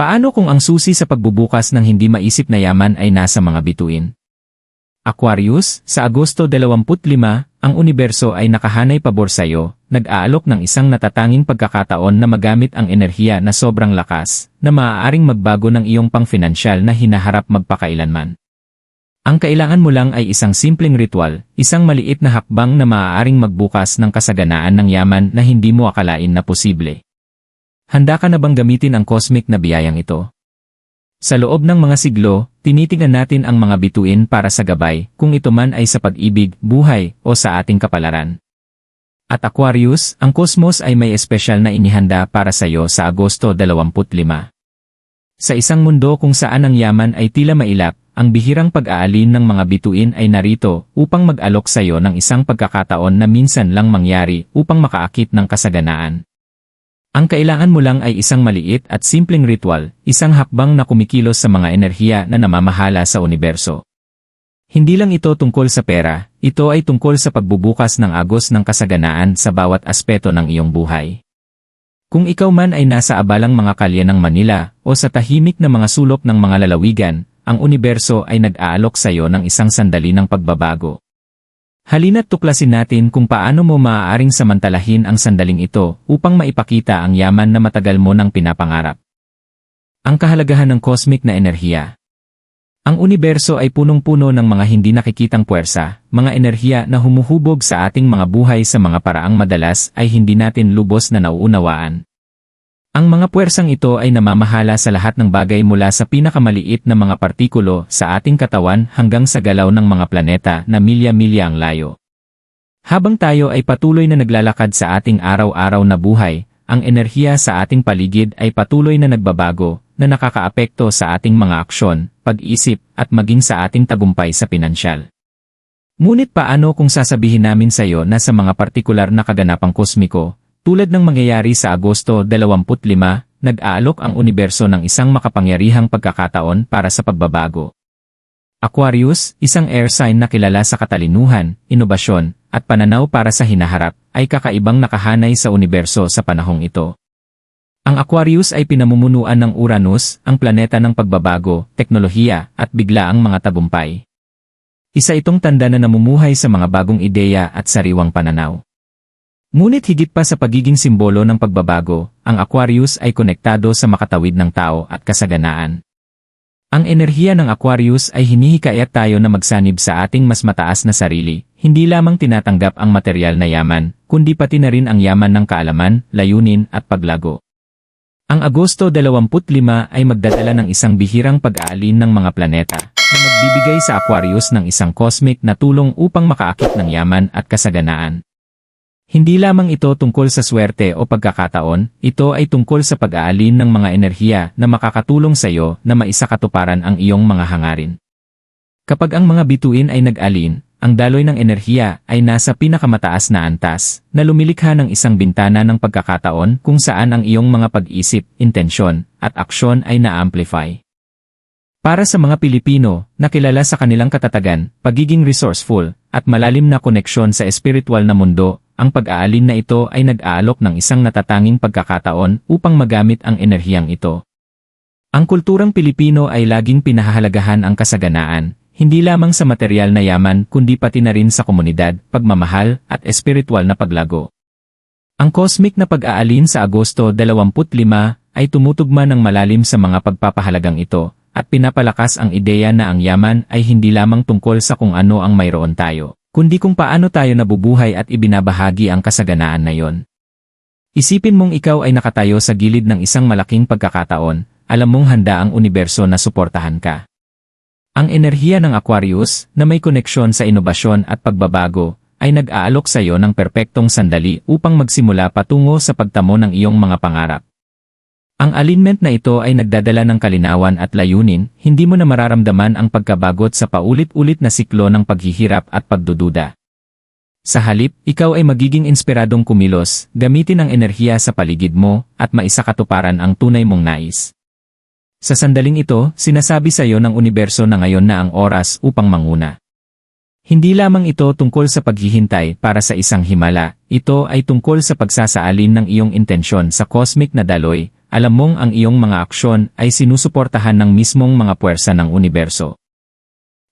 Paano kung ang susi sa pagbubukas ng hindi maisip na yaman ay nasa mga bituin? Aquarius, sa Agosto 25, ang universo ay nakahanay pabor sa iyo, nag-aalok ng isang natatanging pagkakataon na magamit ang enerhiya na sobrang lakas, na maaaring magbago ng iyong pang-finansyal na hinaharap magpakailanman. Ang kailangan mo lang ay isang simpleng ritual, isang maliit na hakbang na maaaring magbukas ng kasaganaan ng yaman na hindi mo akalain na posible. Handa ka na bang gamitin ang cosmic na biyayang ito? Sa loob ng mga siglo, tinitingnan natin ang mga bituin para sa gabay, kung ito man ay sa pag-ibig, buhay, o sa ating kapalaran. At Aquarius, ang cosmos ay may espesyal na inihanda para sa iyo sa Agosto 25. Sa isang mundo kung saan ang yaman ay tila mailap, ang bihirang pag-aalin ng mga bituin ay narito upang mag-alok sa iyo ng isang pagkakataon na minsan lang mangyari upang makaakit ng kasaganaan. Ang kailangan mo lang ay isang maliit at simpleng ritual, isang hakbang na kumikilos sa mga enerhiya na namamahala sa universo. Hindi lang ito tungkol sa pera, ito ay tungkol sa pagbubukas ng agos ng kasaganaan sa bawat aspeto ng iyong buhay. Kung ikaw man ay nasa abalang mga kalye ng Manila o sa tahimik na mga sulok ng mga lalawigan, ang universo ay nag-aalok sa iyo ng isang sandali ng pagbabago. Halina't tuklasin natin kung paano mo maaaring samantalahin ang sandaling ito upang maipakita ang yaman na matagal mo nang pinapangarap. Ang kahalagahan ng cosmic na enerhiya. Ang universo ay punong-puno ng mga hindi nakikitang puwersa, mga enerhiya na humuhubog sa ating mga buhay sa mga paraang madalas ay hindi natin lubos na nauunawaan. Ang mga puwersang ito ay namamahala sa lahat ng bagay mula sa pinakamaliit na mga partikulo sa ating katawan hanggang sa galaw ng mga planeta na milya-milya ang layo. Habang tayo ay patuloy na naglalakad sa ating araw-araw na buhay, ang enerhiya sa ating paligid ay patuloy na nagbabago, na nakakaapekto sa ating mga aksyon, pag-isip, at maging sa ating tagumpay sa pinansyal. Ngunit paano kung sasabihin namin sa iyo na sa mga partikular na kaganapang kosmiko, tulad ng mangyayari sa Agosto 25, nag-aalok ang universo ng isang makapangyarihang pagkakataon para sa pagbabago. Aquarius, isang air sign na kilala sa katalinuhan, inobasyon, at pananaw para sa hinaharap, ay kakaibang nakahanay sa universo sa panahong ito. Ang Aquarius ay pinamumunuan ng Uranus, ang planeta ng pagbabago, teknolohiya, at biglaang mga tagumpay. Isa itong tanda na namumuhay sa mga bagong ideya at sariwang pananaw. Ngunit higit pa sa pagiging simbolo ng pagbabago, ang Aquarius ay konektado sa makatawid ng tao at kasaganaan. Ang enerhiya ng Aquarius ay hinihikayat tayo na magsanib sa ating mas mataas na sarili, hindi lamang tinatanggap ang material na yaman, kundi pati na rin ang yaman ng kaalaman, layunin at paglago. Ang Agosto 25 ay magdadala ng isang bihirang pag-aalin ng mga planeta, na magbibigay sa Aquarius ng isang cosmic na tulong upang makaakit ng yaman at kasaganaan. Hindi lamang ito tungkol sa swerte o pagkakataon, ito ay tungkol sa pag-aalin ng mga enerhiya na makakatulong sa iyo na maisakatuparan ang iyong mga hangarin. Kapag ang mga bituin ay nag-alin, ang daloy ng enerhiya ay nasa pinakamataas na antas, na lumilikha ng isang bintana ng pagkakataon kung saan ang iyong mga pag-isip, intensyon, at aksyon ay na-amplify. Para sa mga Pilipino, nakilala sa kanilang katatagan, pagiging resourceful, at malalim na koneksyon sa espiritual na mundo, ang pag-aalin na ito ay nag-aalok ng isang natatanging pagkakataon upang magamit ang enerhiyang ito. Ang kulturang Pilipino ay laging pinahahalagahan ang kasaganaan, hindi lamang sa material na yaman kundi pati na rin sa komunidad, pagmamahal, at espiritual na paglago. Ang cosmic na pag-aalin sa Agosto 25 ay tumutugma ng malalim sa mga pagpapahalagang ito, at pinapalakas ang ideya na ang yaman ay hindi lamang tungkol sa kung ano ang mayroon tayo kundi kung paano tayo nabubuhay at ibinabahagi ang kasaganaan na yon. Isipin mong ikaw ay nakatayo sa gilid ng isang malaking pagkakataon, alam mong handa ang universo na suportahan ka. Ang enerhiya ng Aquarius, na may koneksyon sa inobasyon at pagbabago, ay nag-aalok sa iyo ng perpektong sandali upang magsimula patungo sa pagtamo ng iyong mga pangarap. Ang alignment na ito ay nagdadala ng kalinawan at layunin, hindi mo na mararamdaman ang pagkabagot sa paulit-ulit na siklo ng paghihirap at pagdududa. Sa halip, ikaw ay magiging inspiradong kumilos, gamitin ang enerhiya sa paligid mo, at maisakatuparan ang tunay mong nais. Sa sandaling ito, sinasabi sa iyo ng universo na ngayon na ang oras upang manguna. Hindi lamang ito tungkol sa paghihintay para sa isang himala, ito ay tungkol sa pagsasaalin ng iyong intensyon sa cosmic na daloy, alam mong ang iyong mga aksyon ay sinusuportahan ng mismong mga puwersa ng universo.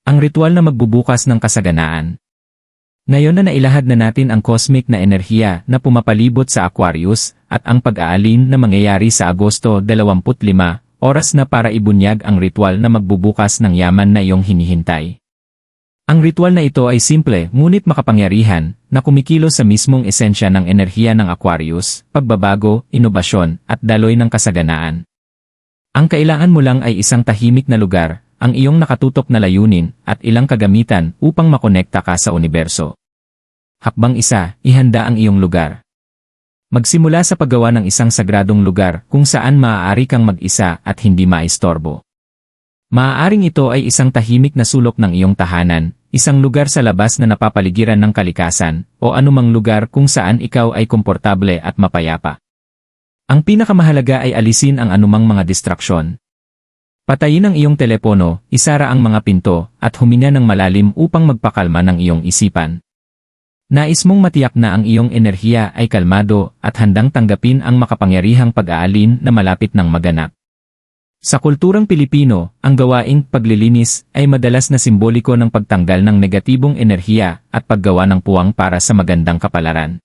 Ang ritual na magbubukas ng kasaganaan. Ngayon na nailahad na natin ang cosmic na enerhiya na pumapalibot sa Aquarius at ang pag-aalin na mangyayari sa Agosto 25, oras na para ibunyag ang ritual na magbubukas ng yaman na iyong hinihintay. Ang ritual na ito ay simple ngunit makapangyarihan na kumikilos sa mismong esensya ng enerhiya ng Aquarius, pagbabago, inobasyon, at daloy ng kasaganaan. Ang kailangan mo lang ay isang tahimik na lugar, ang iyong nakatutok na layunin, at ilang kagamitan upang makonekta ka sa universo. Hakbang isa, ihanda ang iyong lugar. Magsimula sa paggawa ng isang sagradong lugar kung saan maaari kang mag-isa at hindi maistorbo. Maaaring ito ay isang tahimik na sulok ng iyong tahanan, isang lugar sa labas na napapaligiran ng kalikasan, o anumang lugar kung saan ikaw ay komportable at mapayapa. Ang pinakamahalaga ay alisin ang anumang mga distraksyon, Patayin ang iyong telepono, isara ang mga pinto, at huminga ng malalim upang magpakalma ng iyong isipan. Nais mong matiyak na ang iyong enerhiya ay kalmado at handang tanggapin ang makapangyarihang pag-aalin na malapit ng maganap. Sa kulturang Pilipino, ang gawaing paglilinis ay madalas na simboliko ng pagtanggal ng negatibong enerhiya at paggawa ng puwang para sa magandang kapalaran.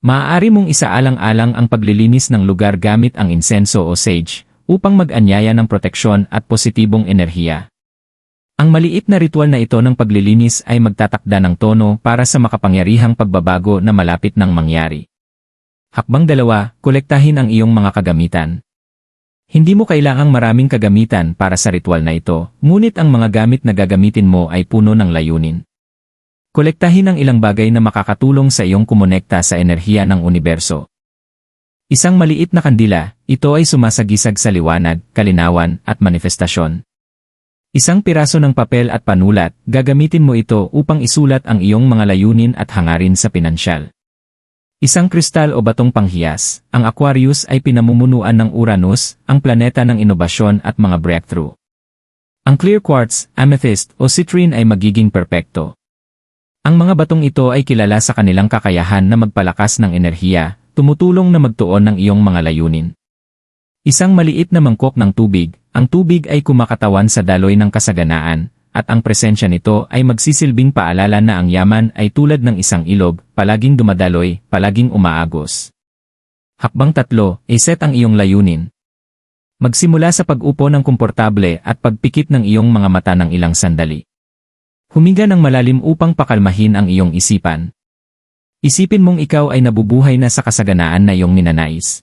Maaari mong isaalang-alang ang paglilinis ng lugar gamit ang insenso o sage, upang mag-anyaya ng proteksyon at positibong enerhiya. Ang maliit na ritual na ito ng paglilinis ay magtatakda ng tono para sa makapangyarihang pagbabago na malapit ng mangyari. Hakbang dalawa, kolektahin ang iyong mga kagamitan. Hindi mo kailangang maraming kagamitan para sa ritual na ito, ngunit ang mga gamit na gagamitin mo ay puno ng layunin. Kolektahin ang ilang bagay na makakatulong sa iyong kumonekta sa enerhiya ng universo. Isang maliit na kandila, ito ay sumasagisag sa liwanag, kalinawan, at manifestasyon. Isang piraso ng papel at panulat, gagamitin mo ito upang isulat ang iyong mga layunin at hangarin sa pinansyal. Isang kristal o batong panghiyas, ang Aquarius ay pinamumunuan ng Uranus, ang planeta ng inobasyon at mga breakthrough. Ang clear quartz, amethyst o citrine ay magiging perpekto. Ang mga batong ito ay kilala sa kanilang kakayahan na magpalakas ng enerhiya, tumutulong na magtuon ng iyong mga layunin. Isang maliit na mangkok ng tubig, ang tubig ay kumakatawan sa daloy ng kasaganaan, at ang presensya nito ay magsisilbing paalala na ang yaman ay tulad ng isang ilog, palaging dumadaloy, palaging umaagos. Hakbang tatlo, iset ang iyong layunin. Magsimula sa pag-upo ng komportable at pagpikit ng iyong mga mata ng ilang sandali. Huminga ng malalim upang pakalmahin ang iyong isipan. Isipin mong ikaw ay nabubuhay na sa kasaganaan na iyong ninanais.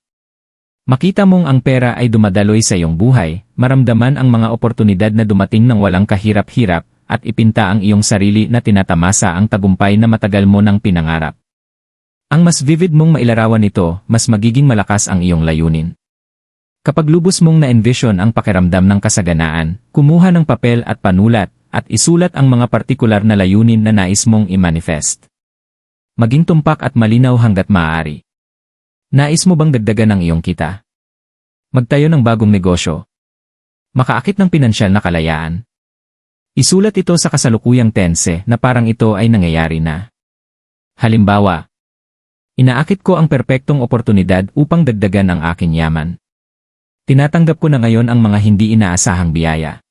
Makita mong ang pera ay dumadaloy sa iyong buhay, maramdaman ang mga oportunidad na dumating ng walang kahirap-hirap, at ipinta ang iyong sarili na tinatamasa ang tagumpay na matagal mo nang pinangarap. Ang mas vivid mong mailarawan nito, mas magiging malakas ang iyong layunin. Kapag lubos mong na-envision ang pakiramdam ng kasaganaan, kumuha ng papel at panulat, at isulat ang mga partikular na layunin na nais mong i-manifest. Maging tumpak at malinaw hanggat maaari. Nais mo bang dagdagan ang iyong kita? Magtayo ng bagong negosyo. Makaakit ng pinansyal na kalayaan. Isulat ito sa kasalukuyang tense na parang ito ay nangyayari na. Halimbawa, inaakit ko ang perpektong oportunidad upang dagdagan ang aking yaman. Tinatanggap ko na ngayon ang mga hindi inaasahang biyaya.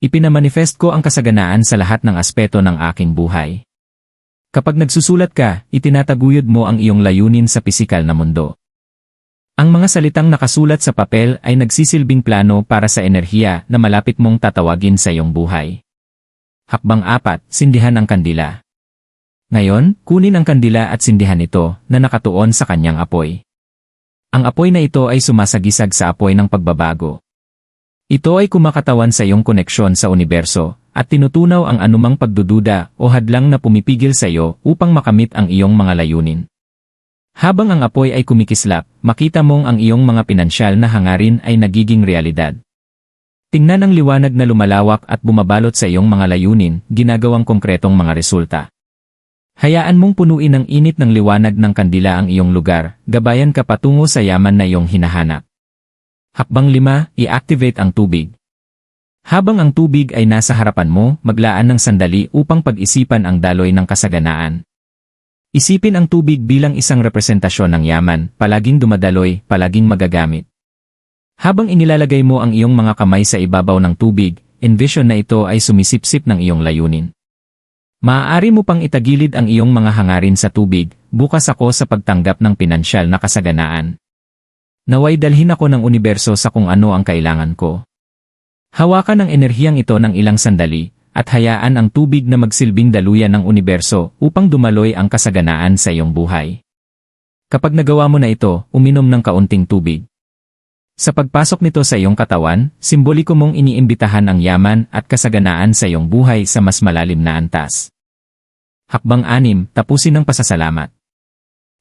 Ipinamanifest ko ang kasaganaan sa lahat ng aspeto ng aking buhay. Kapag nagsusulat ka, itinataguyod mo ang iyong layunin sa pisikal na mundo. Ang mga salitang nakasulat sa papel ay nagsisilbing plano para sa enerhiya na malapit mong tatawagin sa iyong buhay. Hakbang apat, sindihan ang kandila. Ngayon, kunin ang kandila at sindihan ito na nakatuon sa kanyang apoy. Ang apoy na ito ay sumasagisag sa apoy ng pagbabago. Ito ay kumakatawan sa iyong koneksyon sa universo at tinutunaw ang anumang pagdududa o hadlang na pumipigil sa iyo upang makamit ang iyong mga layunin. Habang ang apoy ay kumikislap, makita mong ang iyong mga pinansyal na hangarin ay nagiging realidad. Tingnan ang liwanag na lumalawak at bumabalot sa iyong mga layunin, ginagawang konkretong mga resulta. Hayaan mong punuin ng init ng liwanag ng kandila ang iyong lugar, gabayan ka patungo sa yaman na iyong hinahanap. Hakbang 5, i-activate ang tubig. Habang ang tubig ay nasa harapan mo, maglaan ng sandali upang pag-isipan ang daloy ng kasaganaan. Isipin ang tubig bilang isang representasyon ng yaman, palaging dumadaloy, palaging magagamit. Habang inilalagay mo ang iyong mga kamay sa ibabaw ng tubig, envision na ito ay sumisipsip ng iyong layunin. Maaari mo pang itagilid ang iyong mga hangarin sa tubig, bukas ako sa pagtanggap ng pinansyal na kasaganaan. Naway dalhin ako ng universo sa kung ano ang kailangan ko. Hawakan ang enerhiyang ito ng ilang sandali, at hayaan ang tubig na magsilbing daluyan ng universo upang dumaloy ang kasaganaan sa iyong buhay. Kapag nagawa mo na ito, uminom ng kaunting tubig. Sa pagpasok nito sa iyong katawan, simboliko mong iniimbitahan ang yaman at kasaganaan sa iyong buhay sa mas malalim na antas. Hakbang anim, tapusin ang pasasalamat.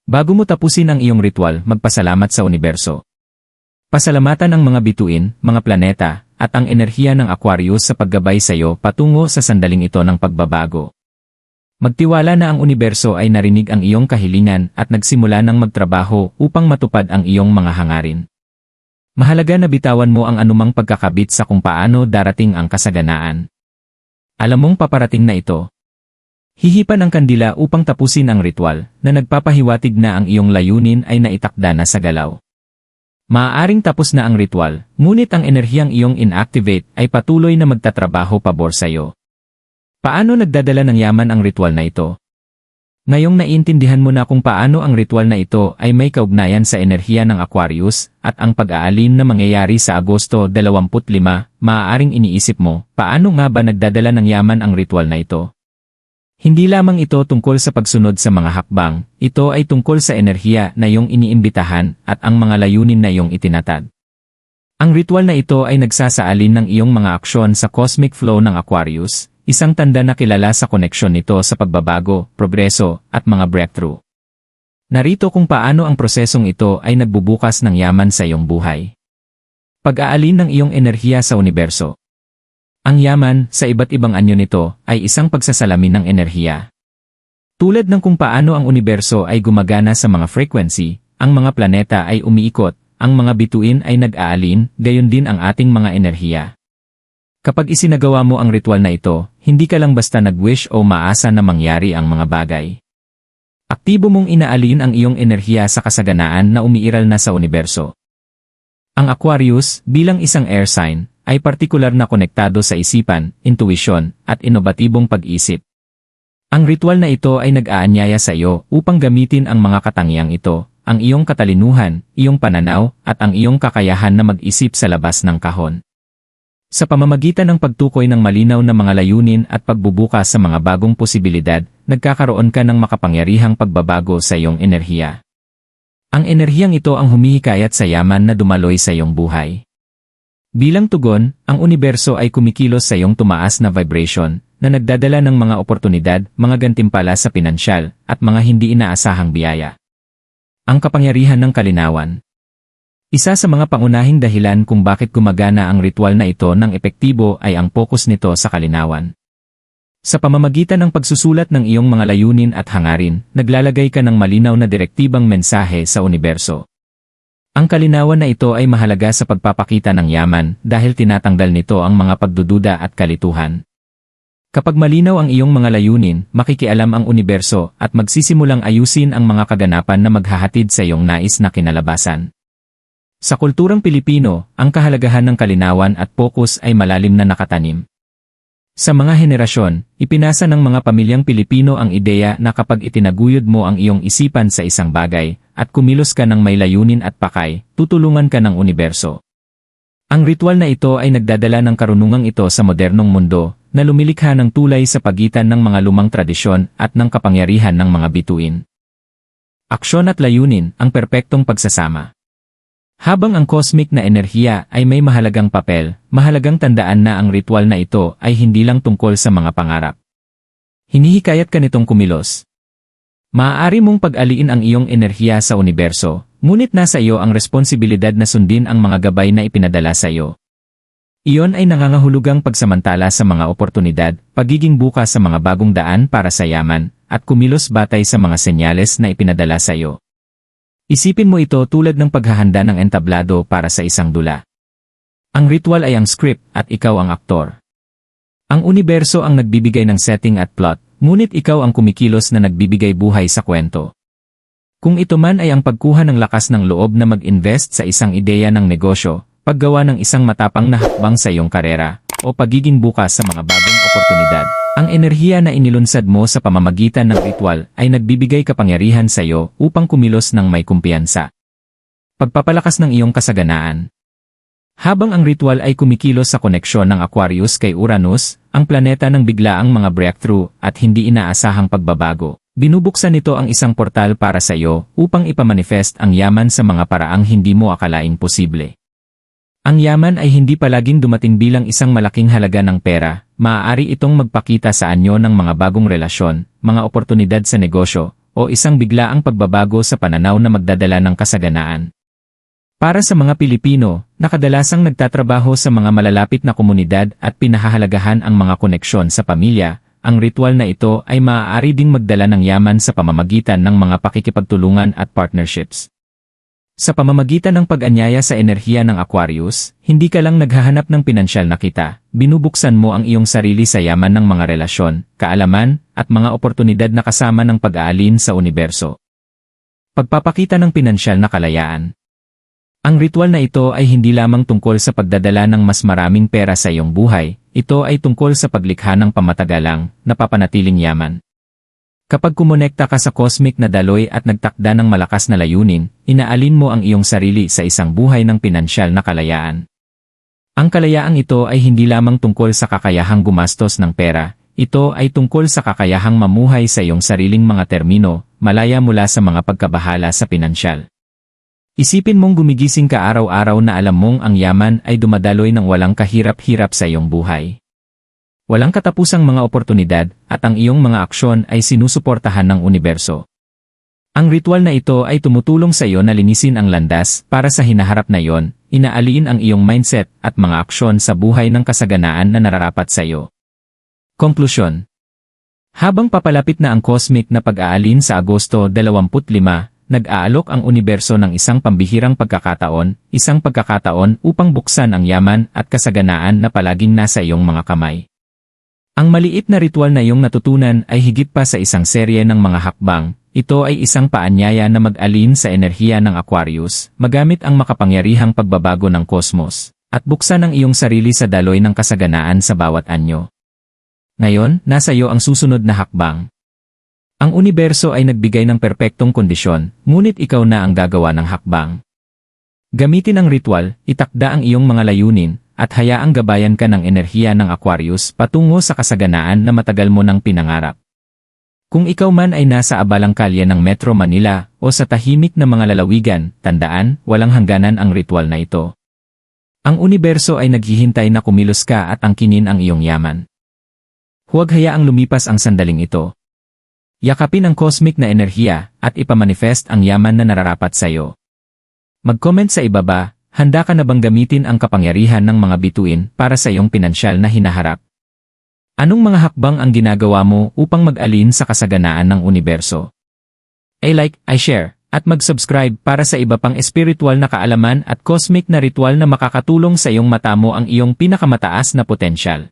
Bago mo tapusin ang iyong ritual, magpasalamat sa universo. Pasalamatan ang mga bituin, mga planeta, at ang enerhiya ng Aquarius sa paggabay sa iyo patungo sa sandaling ito ng pagbabago. Magtiwala na ang universo ay narinig ang iyong kahilingan at nagsimula ng magtrabaho upang matupad ang iyong mga hangarin. Mahalaga na bitawan mo ang anumang pagkakabit sa kung paano darating ang kasaganaan. Alam mong paparating na ito. Hihipan ang kandila upang tapusin ang ritual na nagpapahiwatig na ang iyong layunin ay naitakda na sa galaw. Maaaring tapos na ang ritual, ngunit ang enerhiyang iyong inactivate ay patuloy na magtatrabaho pabor sa iyo. Paano nagdadala ng yaman ang ritual na ito? Ngayong naiintindihan mo na kung paano ang ritual na ito ay may kaugnayan sa enerhiya ng Aquarius at ang pag-aalin na mangyayari sa Agosto 25, maaaring iniisip mo, paano nga ba nagdadala ng yaman ang ritual na ito? Hindi lamang ito tungkol sa pagsunod sa mga hakbang, ito ay tungkol sa enerhiya na iyong iniimbitahan at ang mga layunin na iyong itinatag. Ang ritual na ito ay nagsasaalin ng iyong mga aksyon sa cosmic flow ng Aquarius, isang tanda na kilala sa koneksyon nito sa pagbabago, progreso, at mga breakthrough. Narito kung paano ang prosesong ito ay nagbubukas ng yaman sa iyong buhay. Pag-aalin ng iyong enerhiya sa universo. Ang yaman, sa iba't ibang anyo nito, ay isang pagsasalamin ng enerhiya. Tulad ng kung paano ang universo ay gumagana sa mga frequency, ang mga planeta ay umiikot, ang mga bituin ay nag-aalin, gayon din ang ating mga enerhiya. Kapag isinagawa mo ang ritual na ito, hindi ka lang basta nag-wish o maasa na mangyari ang mga bagay. Aktibo mong inaalin ang iyong enerhiya sa kasaganaan na umiiral na sa universo. Ang Aquarius, bilang isang air sign, ay partikular na konektado sa isipan, intuisyon, at inobatibong pag-isip. Ang ritual na ito ay nag-aanyaya sa iyo upang gamitin ang mga katangiang ito, ang iyong katalinuhan, iyong pananaw, at ang iyong kakayahan na mag-isip sa labas ng kahon. Sa pamamagitan ng pagtukoy ng malinaw na mga layunin at pagbubukas sa mga bagong posibilidad, nagkakaroon ka ng makapangyarihang pagbabago sa iyong enerhiya. Ang enerhiyang ito ang humihikayat sa yaman na dumaloy sa iyong buhay. Bilang tugon, ang universo ay kumikilos sa iyong tumaas na vibration na nagdadala ng mga oportunidad, mga gantimpala sa pinansyal, at mga hindi inaasahang biyaya. Ang kapangyarihan ng kalinawan Isa sa mga pangunahing dahilan kung bakit gumagana ang ritual na ito ng epektibo ay ang focus nito sa kalinawan. Sa pamamagitan ng pagsusulat ng iyong mga layunin at hangarin, naglalagay ka ng malinaw na direktibang mensahe sa universo. Ang kalinawan na ito ay mahalaga sa pagpapakita ng yaman dahil tinatanggal nito ang mga pagdududa at kalituhan. Kapag malinaw ang iyong mga layunin, makikialam ang universo at magsisimulang ayusin ang mga kaganapan na maghahatid sa iyong nais na kinalabasan. Sa kulturang Pilipino, ang kahalagahan ng kalinawan at pokus ay malalim na nakatanim. Sa mga henerasyon, ipinasa ng mga pamilyang Pilipino ang ideya na kapag itinaguyod mo ang iyong isipan sa isang bagay, at kumilos ka ng may layunin at pakay, tutulungan ka ng universo. Ang ritual na ito ay nagdadala ng karunungang ito sa modernong mundo, na lumilikha ng tulay sa pagitan ng mga lumang tradisyon at ng kapangyarihan ng mga bituin. Aksyon at layunin, ang perpektong pagsasama. Habang ang cosmic na enerhiya ay may mahalagang papel, mahalagang tandaan na ang ritual na ito ay hindi lang tungkol sa mga pangarap. Hinihikayat ka nitong kumilos. Maaari mong pag-aliin ang iyong enerhiya sa universo, ngunit nasa iyo ang responsibilidad na sundin ang mga gabay na ipinadala sa iyo. Iyon ay nangangahulugang pagsamantala sa mga oportunidad, pagiging bukas sa mga bagong daan para sa yaman, at kumilos batay sa mga senyales na ipinadala sa iyo. Isipin mo ito tulad ng paghahanda ng entablado para sa isang dula. Ang ritual ay ang script at ikaw ang aktor. Ang universo ang nagbibigay ng setting at plot, ngunit ikaw ang kumikilos na nagbibigay buhay sa kwento. Kung ito man ay ang pagkuha ng lakas ng loob na mag-invest sa isang ideya ng negosyo, paggawa ng isang matapang na hakbang sa iyong karera, o pagiging bukas sa mga bagong oportunidad. Ang enerhiya na inilunsad mo sa pamamagitan ng ritual ay nagbibigay kapangyarihan sa iyo upang kumilos ng may kumpiyansa. Pagpapalakas ng iyong kasaganaan. Habang ang ritual ay kumikilos sa koneksyon ng Aquarius kay Uranus, ang planeta ng biglaang mga breakthrough at hindi inaasahang pagbabago, binubuksan nito ang isang portal para sa iyo upang ipamanifest ang yaman sa mga paraang hindi mo akalaing posible. Ang yaman ay hindi palaging dumating bilang isang malaking halaga ng pera, maaari itong magpakita sa anyo ng mga bagong relasyon, mga oportunidad sa negosyo, o isang biglaang pagbabago sa pananaw na magdadala ng kasaganaan. Para sa mga Pilipino, nakadalasang nagtatrabaho sa mga malalapit na komunidad at pinahahalagahan ang mga koneksyon sa pamilya, ang ritual na ito ay maaari ding magdala ng yaman sa pamamagitan ng mga pakikipagtulungan at partnerships. Sa pamamagitan ng pag-anyaya sa enerhiya ng Aquarius, hindi ka lang naghahanap ng pinansyal na kita, binubuksan mo ang iyong sarili sa yaman ng mga relasyon, kaalaman, at mga oportunidad na kasama ng pag-aalin sa universo. Pagpapakita ng pinansyal na kalayaan. Ang ritual na ito ay hindi lamang tungkol sa pagdadala ng mas maraming pera sa iyong buhay, ito ay tungkol sa paglikha ng pamatagalang, napapanatiling yaman. Kapag kumonekta ka sa cosmic na daloy at nagtakda ng malakas na layunin, inaalin mo ang iyong sarili sa isang buhay ng pinansyal na kalayaan. Ang kalayaang ito ay hindi lamang tungkol sa kakayahang gumastos ng pera, ito ay tungkol sa kakayahang mamuhay sa iyong sariling mga termino, malaya mula sa mga pagkabahala sa pinansyal. Isipin mong gumigising ka araw-araw na alam mong ang yaman ay dumadaloy ng walang kahirap-hirap sa iyong buhay. Walang katapusang mga oportunidad at ang iyong mga aksyon ay sinusuportahan ng universo. Ang ritual na ito ay tumutulong sa iyo na linisin ang landas para sa hinaharap na iyon, inaaliin ang iyong mindset at mga aksyon sa buhay ng kasaganaan na nararapat sa iyo. Konklusyon Habang papalapit na ang cosmic na pag-aalin sa Agosto 25, nag-aalok ang universo ng isang pambihirang pagkakataon, isang pagkakataon upang buksan ang yaman at kasaganaan na palaging nasa iyong mga kamay. Ang maliit na ritual na iyong natutunan ay higit pa sa isang serye ng mga hakbang, ito ay isang paanyaya na mag-alin sa enerhiya ng Aquarius, magamit ang makapangyarihang pagbabago ng kosmos, at buksan ang iyong sarili sa daloy ng kasaganaan sa bawat anyo. Ngayon, nasa iyo ang susunod na hakbang. Ang universo ay nagbigay ng perpektong kondisyon, ngunit ikaw na ang gagawa ng hakbang. Gamitin ang ritual, itakda ang iyong mga layunin, at hayaang gabayan ka ng enerhiya ng Aquarius patungo sa kasaganaan na matagal mo nang pinangarap. Kung ikaw man ay nasa abalang kalye ng Metro Manila o sa tahimik na mga lalawigan, tandaan, walang hangganan ang ritual na ito. Ang universo ay naghihintay na kumilos ka at angkinin ang iyong yaman. Huwag hayaang lumipas ang sandaling ito. Yakapin ang cosmic na enerhiya at ipamanifest ang yaman na nararapat sa iyo. Mag-comment sa ibaba, handa ka na bang gamitin ang kapangyarihan ng mga bituin para sa iyong pinansyal na hinaharap? Anong mga hakbang ang ginagawa mo upang mag-alin sa kasaganaan ng universo? I-like, I-share, at mag-subscribe para sa iba pang espiritual na kaalaman at cosmic na ritual na makakatulong sa iyong matamo ang iyong pinakamataas na potensyal.